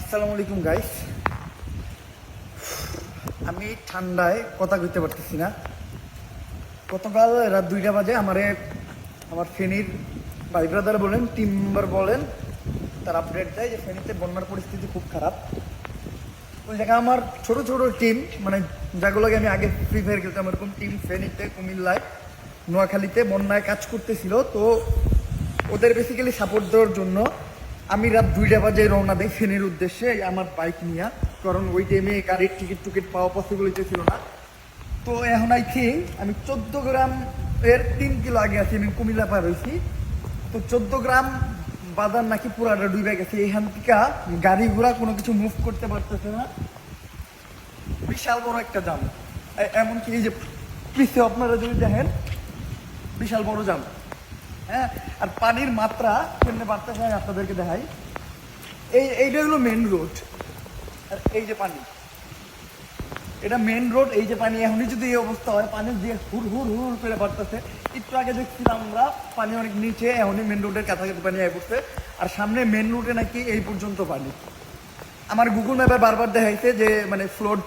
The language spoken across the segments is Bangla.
আসসালামু আলাইকুম গাইস আমি ঠান্ডায় কথা কইতে পারতেছি না। গতকাল রাত দুইটা বাজে আমারে আমার ফেনীর ভাই ব্রাদার বলেন টিম মেম্বার বলেন, তার আপডেট দেয় যে ফেনীতে বন্যার পরিস্থিতি খুব খারাপ। ওই জায়গায় আমার ছোট ছোট টিম মানে যেগুলোকে আমি আগে ফ্রি ফায়ার খেলতাম এরকম টিম ফেনীতে, কুমিল্লায়, নোয়াখালীতে বন্যায় কাজ করতেছিল। তো ওদের বেসিক্যালি সাপোর্ট দেওয়ার জন্য আমি রাত দুইটা বাজে রওনা দেই ফেনীর উদ্দেশ্যে, আমার বাইক নিয়ে। কারণ ওই টাইমে গাড়ির টিকিট টুকিট পাওয়া পসিবিলিটি ছিল না। তো এখন আই থিঙ্ক আমি চোদ্দ গ্রাম এর তিন কিলো আগে আছি, আমি কুমিল্লা পার হয়েছি তো চোদ্দ গ্রাম বাজার নাকি পুরাটা ডুবে গেছে, এখান থেকে গাড়ি ঘোড়া কোনো কিছু মুভ করতে পারতেছে না। বিশাল বড় একটা জাম এমনকি এই যে পিছিয়ে আপনারা যদি দেখেন, বিশাল বড় জাম হ্যাঁ? আর পানির মাত্রা কেমনে বাড়তেছে আমি আপনাদেরকে দেখাই। এই এইটা হলো মেন রোড আর এই যে পানি। এটা মেন রোড এই যে পানি এখনই যদি এই অবস্থা হয়, পানি দিয়ে হুর হুর হুর করে বাড়তেছে। একটু আগে দেখছিলাম আমরা, পানি অনেক নিচে, এখনই মেন রোডের কাছাকাছি পানি আয় পড়ছে। আর সামনে মেন রোডে নাকি এই পর্যন্ত পানি। আমার গুগল ম্যাপে বারবার দেখাইছে যে মানে ফ্লোট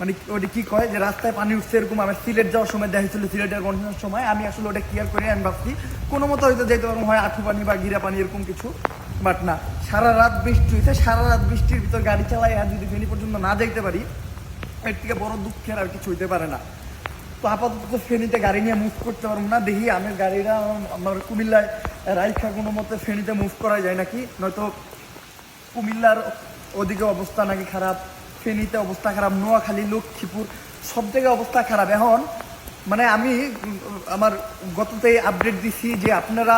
মানে ওটা কি কয় যে রাস্তায় পানি উঠছে এরকম আমার সিলেট যাওয়ার সময় দেখাইছিল সিলেটের কন্টিনিউর সময়। আমি আসলে ওটা ক্লিয়ার করে আমি ভাবছি, কোনো মতো হয়তো যেতে পারব হয় আঠু পানি বা গিরা পানি এরকম কিছু বাট না। সারা রাত বৃষ্টি হয়েছে, সারা রাত বৃষ্টির ভিতর গাড়ি চালাই আর যদি ফেনি পর্যন্ত না যাইতে পারি, এর থেকে বড় দুঃখের আর কিছু হইতে পারে না। তো আপাতত ফেনীতে গাড়ি নিয়ে মুভ করতে পারব না। দেখি আমি গাড়িটা আমার কুমিল্লায় রাইখা কোনো মতে ফেনীতে মুভ করা যায় নাকি? নয়তো কুমিল্লার ওদিকে অবস্থা নাকি খারাপ? ফেনীতে অবস্থা খারাপ, নোয়াখালী, লক্ষ্মীপুর, সব জায়গায় অবস্থা খারাপ। এখন মানে আমি, আমার গততেই আপডেট দিছি যে আপনারা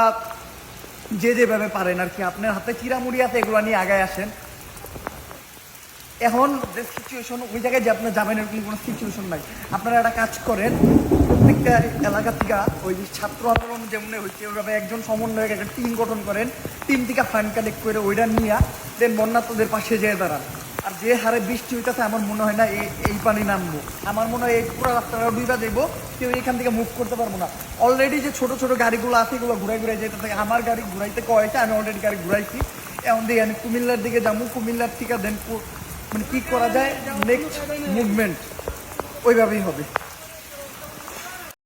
যে যেভাবে পারেন আর কি, আপনার হাতে চিরামুড়ি আছে, এগুলো নিয়ে আগায় আসেন। এখন যে সিচুয়েশন ওই জায়গায় যে আপনার যাবেন, এরকম কোনো সিচুয়েশন নাই। আপনারা একটা কাজ করেন, প্রত্যেকটা এলাকা থেকে ওই যে ছাত্র আন্দোলন যেমন হচ্ছে ওইভাবে একজন সমন্বয়ক একটা টিম গঠন করেন। টিম থেকে ফান্ড কালেক্ট করে ওইটা নিয়ে, দেন বন্যার্থদের পাশে যেয়ে দাঁড়ান। আর যে হারে বৃষ্টি হইতেছে, আমার মনে হয় না এই পানি নামবো। আমার মনে হয় এই পুরো রাস্তাটা ডুইবা দেবো, কেউ এখান থেকে মুভ করতে পারব না। অলরেডি যে ছোট ছোট গাড়িগুলো আছে, এগুলো ঘুরাই ঘুরাই যেতে থাকে আমার গাড়ি ঘুরাইতে কয়েছে আমি অলরেডি গাড়ি ঘুরাইছি। এমন দিয়ে আমি কুমিল্লার দিকে যাব, কুমিল্লার থেকে দেন মানে কী করা যায়? নেক্সট মুভমেন্ট ওইভাবেই হবে।